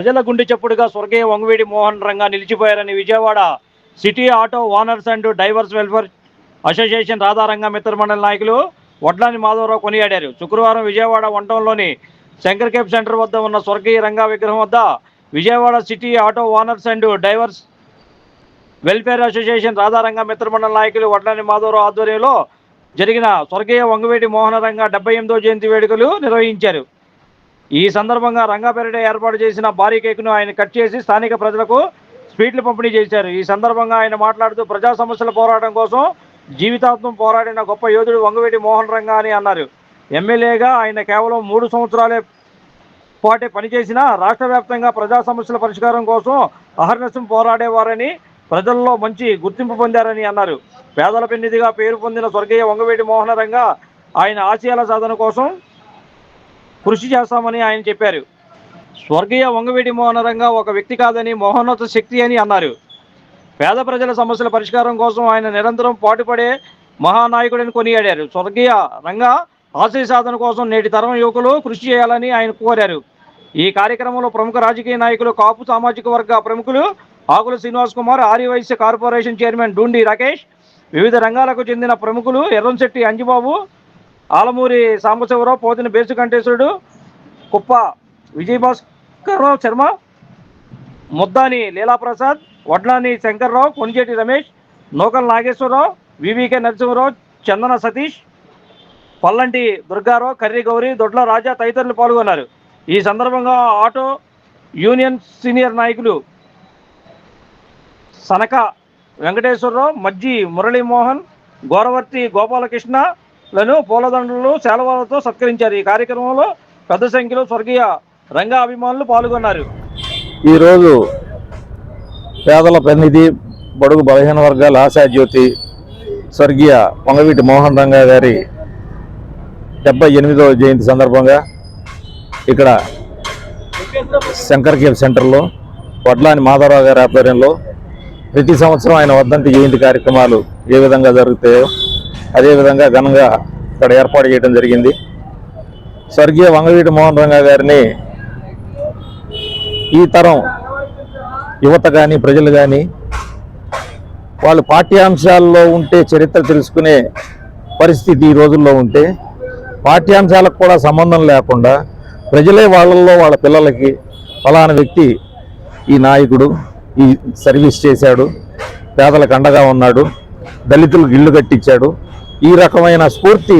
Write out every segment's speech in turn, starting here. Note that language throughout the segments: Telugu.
ప్రజల గుండె చప్పుడుగా స్వర్గీయ Vangaveeti Mohan Ranga నిలిచిపోయారని Vijayawada city auto owners and drivers welfare association Radha Ranga మిత్రమండలి నాయకులు వడ్లాని మాధవరావు కొనియాడారు. శుక్రవారం విజయవాడ వంటంలోని శంకర్ కేప్ సెంటర్ వద్ద ఉన్న స్వర్గీయ రంగా విగ్రహం వద్ద Vijayawada city auto owners and drivers welfare association Radha Ranga మిత్రమండలి నాయకులు వడ్లాని మాధవరావు ఆధ్వర్యంలో జరిగిన స్వర్గీయ వంగవేటి మోహనరంగ డెబ్బై ఎనిమిదో జయంతి వేడుకలు నిర్వహించారు. ఈ సందర్భంగా రంగాపేట ఏర్పాటు చేసిన భారీ కేకును ఆయన కట్ చేసి స్థానిక ప్రజలకు స్వీట్లు పంపిణీ చేశారు. ఈ సందర్భంగా ఆయన మాట్లాడుతూ ప్రజా సమస్యల పోరాటం కోసం జీవితాంతం పోరాడిన గొప్ప యోధుడు వంగవేటి మోహన్ రంగా అని అన్నారు. ఎమ్మెల్యేగా ఆయన కేవలం మూడు సంవత్సరాలే పాటే పనిచేసిన రాష్ట్ర వ్యాప్తంగా ప్రజా సమస్యల పరిష్కారం కోసం అహర్నిశం పోరాడేవారని ప్రజల్లో మంచి గుర్తింపు పొందారని అన్నారు. పేదల పెన్నిధిగా పేరు పొందిన స్వర్గీయ వంగవేటి మోహన రంగా ఆయన ఆశయాల సాధన కోసం కృషి చేస్తామని ఆయన చెప్పారు. స్వర్గీయ వంగవేటి మోహన రంగా ఒక వ్యక్తి కాదని మోహనోత శక్తి అని అన్నారు. పేద ప్రజల సమస్యల పరిష్కారం కోసం ఆయన నిరంతరం పాటుపడే మహానాయకుడిని కొనియాడారు. స్వర్గీయ రంగా ఆశయ సాధన కోసం నేటి తరం యువకులు కృషి చేయాలని ఆయన కోరారు. ఈ కార్యక్రమంలో ప్రముఖ రాజకీయ నాయకులు కాపు సామాజిక వర్గ ప్రముఖులు ఆకుల శ్రీనివాస్ కుమార్ ఆర్యవైశ్య కార్పొరేషన్ చైర్మన్ డూండి రాకేష్ వివిధ రంగాలకు చెందిన ప్రముఖులు ఎర్రంశెట్టి అంజిబాబు ఆలమూరి సాంబశివరావు పోతిన బేసు కంటేశ్వరుడు కుప్ప విజయభాస్కర్రావు శర్మ ముద్దాని లీలాప్రసాద్ వడ్లాని శంకర్రావు కొనిజేటి రమేష్ నూకల్ నాగేశ్వరరావు వివికే నరసింహరావు చందన సతీష్ పల్లంటి దుర్గారావు కర్రీ గౌరి దొడ్ల రాజా తదితరులు పాల్గొన్నారు. ఈ సందర్భంగా ఆటో యూనియన్ సీనియర్ నాయకులు సనక వెంకటేశ్వరరావు మజ్జి మురళీమోహన్ గోరవర్తి గోపాలకృష్ణ లను పూలదండలు శాలవాలతో సత్కరించారు. ఈ కార్యక్రమంలో పెద్ద సంఖ్యలో స్వర్గీయ రంగా అభిమానులు పాల్గొన్నారు. ఈరోజు పేదల పెన్నిధి బడుగు బలహీన వర్గాల ఆశాజ్యోతి స్వర్గీయ పొంగవీటి మోహన్ రంగా గారి డెబ్బై ఎనిమిదవ జయంతి సందర్భంగా ఇక్కడ శంకర్ కేఫ్ సెంటర్లో వడ్లాని మాధవరావు గారి ఆధ్వర్యంలో ప్రతి సంవత్సరం ఆయన వర్ధంతి జయంతి కార్యక్రమాలు ఏ విధంగా జరుగుతాయో అదేవిధంగా ఘనంగా ఇక్కడ ఏర్పాటు చేయడం జరిగింది. స్వర్గీయ వంగవీటి మోహన్ రంగా గారిని ఈ తరం యువత కానీ ప్రజలు కానీ వాళ్ళు పాఠ్యాంశాల్లో ఉంటే చరిత్ర తెలుసుకునే పరిస్థితి ఈ రోజుల్లో ఉంటే పాఠ్యాంశాలకు కూడా సంబంధం లేకుండా ప్రజలే వాళ్ళల్లో వాళ్ళ పిల్లలకి ఫలానా వ్యక్తి ఈ నాయకుడు ఈ సర్వీస్ చేశాడు పేదలకు అండగా ఉన్నాడు. దళితులకు ఇల్లు కట్టించాడు. ఈ రకమైన స్ఫూర్తి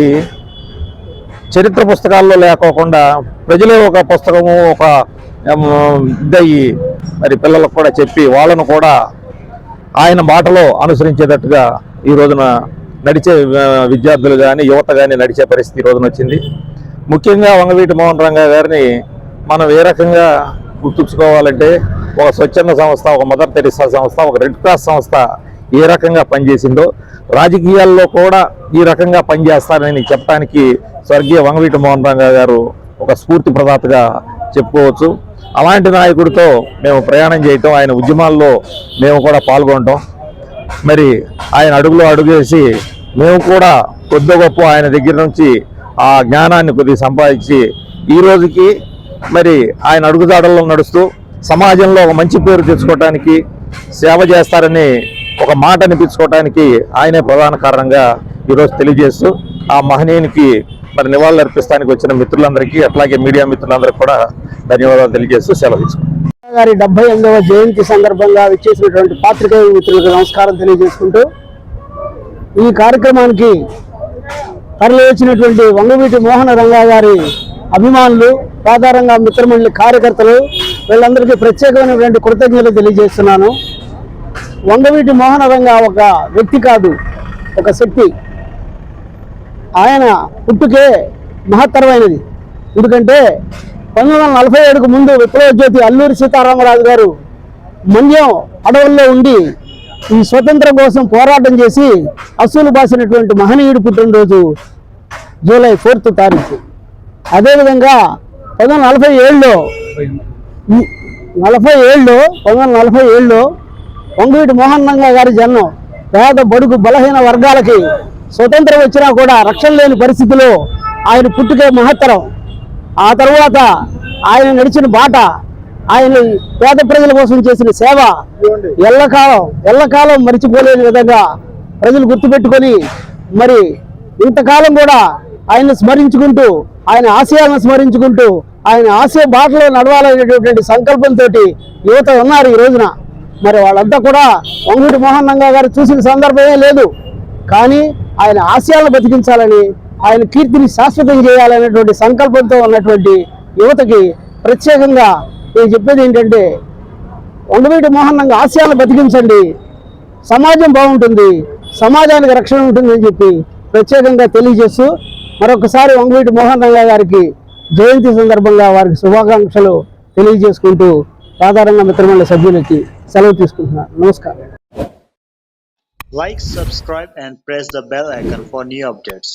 చరిత్ర పుస్తకాల్లో లేకోకుండా ప్రజలే ఒక పుస్తకము ఒక ఇదయ్యి మరి పిల్లలకు కూడా చెప్పి వాళ్ళను కూడా ఆయన బాటలో అనుసరించేటట్టుగా ఈ రోజున నడిచే విద్యార్థులు కానీ యువత కానీ నడిచే పరిస్థితి ఈ రోజున వచ్చింది. ముఖ్యంగా వంగవీటి మోహన్ రంగా గారిని మనం ఏ రకంగా గుర్తుంచుకోవాలంటే ఒక స్వచ్ఛంద సంస్థ ఒక మదర్ తెరిసా సంస్థ ఒక రెడ్ క్రాస్ సంస్థ ఏ రకంగా పనిచేసిందో రాజకీయాల్లో కూడా ఈ రకంగా పనిచేస్తారని చెప్పడానికి స్వర్గీయ వంగవీటి మోహన్ రంగా గారు ఒక స్ఫూర్తి ప్రదాతగా చెప్పుకోవచ్చు. అలాంటి నాయకుడితో మేము ప్రయాణం చేయటం ఆయన ఉద్యమాల్లో మేము కూడా పాల్గొనటం. మరి ఆయన అడుగులో అడుగేసి మేము కూడా కొద్ది గొప్ప ఆయన దగ్గర నుంచి ఆ జ్ఞానాన్ని కొద్దిగా సంపాదించి ఈ రోజుకి మరి ఆయన అడుగుదాడల్లో నడుస్తూ సమాజంలో ఒక మంచి పేరు తెచ్చుకోవటానికి సేవ చేస్తారని ఒక మాట అనిపించుకోవటానికి ఆయనే ప్రధాన కారణంగా ఈరోజు తెలియజేస్తూ ఆ మహనీయునికి మరి నివాళులు అర్పిస్తానికి వచ్చిన మిత్రులందరికీ అట్లాగే మీడియా మిత్రులందరికీ కూడా ధన్యవాదాలు తెలియజేస్తూ సెలవు గారి డెబ్బై ఎనిమిదవ జయంతి సందర్భంగా విచ్చేసినటువంటి పాత్రికేయ మిత్రులకు నమస్కారం తెలియజేసుకుంటూ ఈ కార్యక్రమానికి తరలివచ్చినటువంటి వంగవీటి మోహన రంగా గారి అభిమానులు సాధారణంగా మిత్రమండలి కార్యకర్తలు వీళ్ళందరికీ ప్రత్యేకమైనటువంటి కృతజ్ఞతలు తెలియజేస్తున్నాను. వంగవీటి మోహనరంగా ఒక వ్యక్తి కాదు ఒక శక్తి. ఆయన పుట్టుకే మహత్తరమైనది. ఎందుకంటే పంతొమ్మిది వందల నలభై ఏడుకు ముందు విప్లవజ్యోతి అల్లూరి సీతారామరాజు గారు మన్యం అడవుల్లో ఉండి ఈ స్వతంత్రం కోసం పోరాటం చేసి అసూలు బాసినటువంటి మహనీయుడు పుట్టినరోజు జూలై ఫోర్త్ తారీఖు. అదేవిధంగా పంతొమ్మిది వందల నలభై ఏడులో నలభై ఏళ్ళు పంతొమ్మిది వందల నలభై ఏడులో పొంగువీటి మోహన్ రంగా గారి జన్మం పేద బడుగు బలహీన వర్గాలకి స్వతంత్రం వచ్చినా కూడా రక్షణ లేని పరిస్థితిలో ఆయన పుట్టుకే మహత్తరం. ఆ తరువాత ఆయన నడిచిన బాట ఆయన పేద ప్రజల కోసం చేసిన సేవ ఎల్లకాలం ఎల్లకాలం మరిచిపోలేని విధంగా ప్రజలు గుర్తుపెట్టుకొని మరి ఇంతకాలం కూడా ఆయన స్మరించుకుంటూ ఆయన ఆశయాలను స్మరించుకుంటూ ఆయన ఆశయ బాటలో నడవాలనేటటువంటి సంకల్పంతో యువత ఉన్నారు ఈ రోజున. మరి వాళ్ళంతా కూడా వంగుడి మోహన్ రంగా గారు చూసిన సందర్భమే లేదు. కానీ ఆయన ఆశయాలను బతికించాలని ఆయన కీర్తిని శాశ్వతం చేయాలనేటువంటి సంకల్పంతో ఉన్నటువంటి యువతకి ప్రత్యేకంగా నేను చెప్పేది ఏంటంటే వంగవీటి మోహన్ రంగ ఆశయాలను బతికించండి. సమాజం బాగుంటుంది సమాజానికి రక్షణ ఉంటుందని చెప్పి ప్రత్యేకంగా తెలియజేస్తూ మరొకసారి వంగవీటి మోహన్ గారికి జయంతి సందర్భంగా వారికి శుభాకాంక్షలు తెలియజేసుకుంటూ రాధారంగ మిత్రమండలి సభ్యులకి సెలవు తీసుకుంటున్నాను నమస్కారం Like, subscribe, and press the bell icon for new updates.